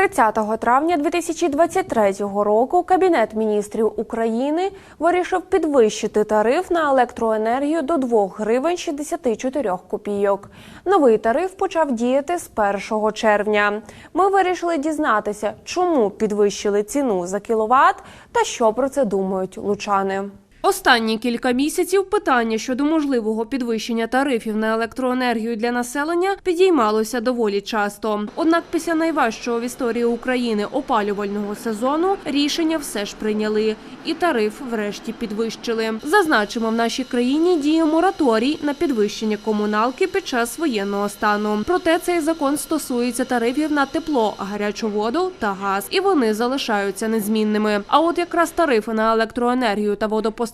30 травня 2023 року Кабінет міністрів України вирішив підвищити тариф на електроенергію до 2 гривень 64 копійок. Новий тариф почав діяти з 1 червня. Ми вирішили дізнатися, чому підвищили ціну за кіловат та що про це думають лучани. Останні кілька місяців питання щодо можливого підвищення тарифів на електроенергію для населення підіймалося доволі часто. Однак після найважчого в історії України опалювального сезону рішення все ж прийняли, і тариф врешті підвищили. Зазначимо, в нашій країні діє мораторій на підвищення комуналки під час воєнного стану. Проте цей закон стосується тарифів на тепло, гарячу воду та газ, і вони залишаються незмінними. А от якраз тарифи на електроенергію та водопостачання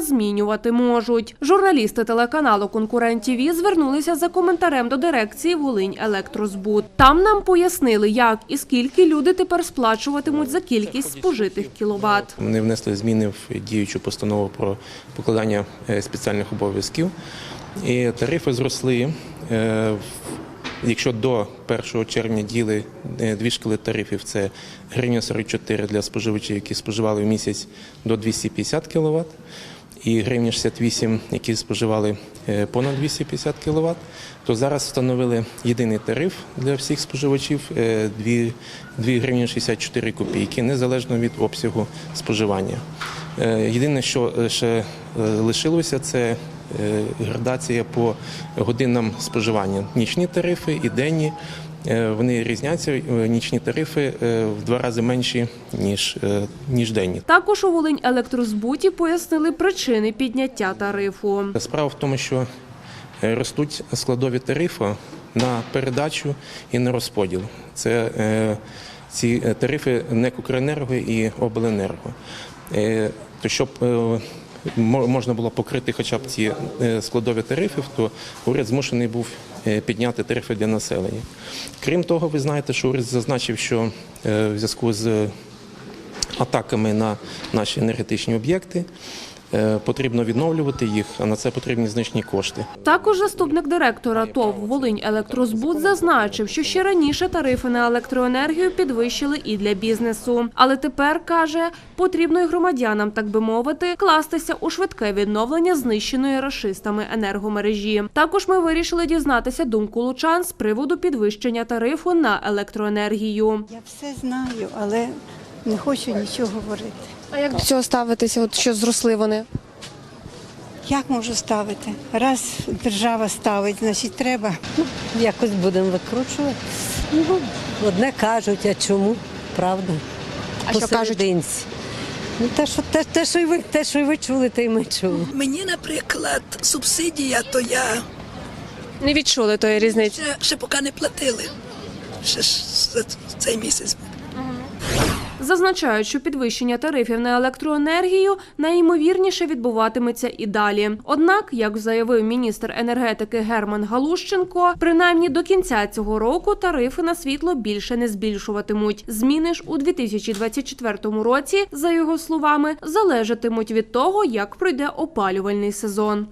змінювати можуть. Журналісти телеканалу Конкурент ТІВІ звернулися за коментарем до дирекції Волинь Електрозбут. Там нам пояснили, як і скільки люди тепер сплачуватимуть за кількість спожитих кіловат. Вони внесли зміни в діючу постанову про покладання е, спеціальних обов'язків. І тарифи зросли. Якщо до 1 червня діли е, дві шкали тарифів, це гривня 44 для споживачів, які споживали в місяць до 250 кВт, і гривня 68, які споживали е, понад 250 кВт, то зараз встановили єдиний тариф для всіх споживачів е, 2, 2 гривні 64 копійки, незалежно від обсягу споживання. Єдине, що ще лишилося, це градація по годинам споживання. Нічні тарифи і денні. е, Вони різняться. Е, Нічні тарифи е, в два рази менші ніж, е, ніж денні. Також у Волинь Електрозбуті пояснили причини підняття тарифу. Справа в тому, що е, ростуть складові тарифи на передачу і на розподіл. Це е, ці е, тарифи НЕК «Укренерго» і обленерго. Е, То щоб е, можна було покрити хоча б ці е, складові тарифи, то уряд змушений був е, підняти тарифи для населення. Крім того, ви знаєте, що уряд зазначив, що е, в зв'язку з атаками на наші енергетичні об'єкти. Е, Потрібно відновлювати їх, а на це потрібні значні кошти. Також заступник директора ТОВ Волинь Електрозбут зазначив, що ще раніше тарифи на електроенергію підвищили і для бізнесу. Але тепер каже, потрібно й громадянам, так би мовити, кластися у швидке відновлення знищеної рашистами енергомережі. Також ми вирішили дізнатися думку лучан з приводу підвищення тарифу на електроенергію. Я все знаю, але не хочу нічого говорити. А як до цього ставитися, от що зросли вони? Як можу ставити? Раз держава ставить, значить треба. Якось будемо викручувати. Ну, одне кажуть, а чому? Правда. А що кажуть? Посерединці. Ну, те, що, те, те, що й ви, те, що й ви чули, те й ми чули. Мені, наприклад, субсидія, то я Не відчули тої різниці. ще, ще поки не платили. Ще ж за цей місяць. Зазначають, що підвищення тарифів на електроенергію найімовірніше відбуватиметься і далі. Однак, як заявив міністр енергетики Герман Галущенко, принаймні до кінця цього року тарифи на світло більше не збільшуватимуть. Зміни ж у 2024 році, за його словами, залежатимуть від того, як пройде опалювальний сезон.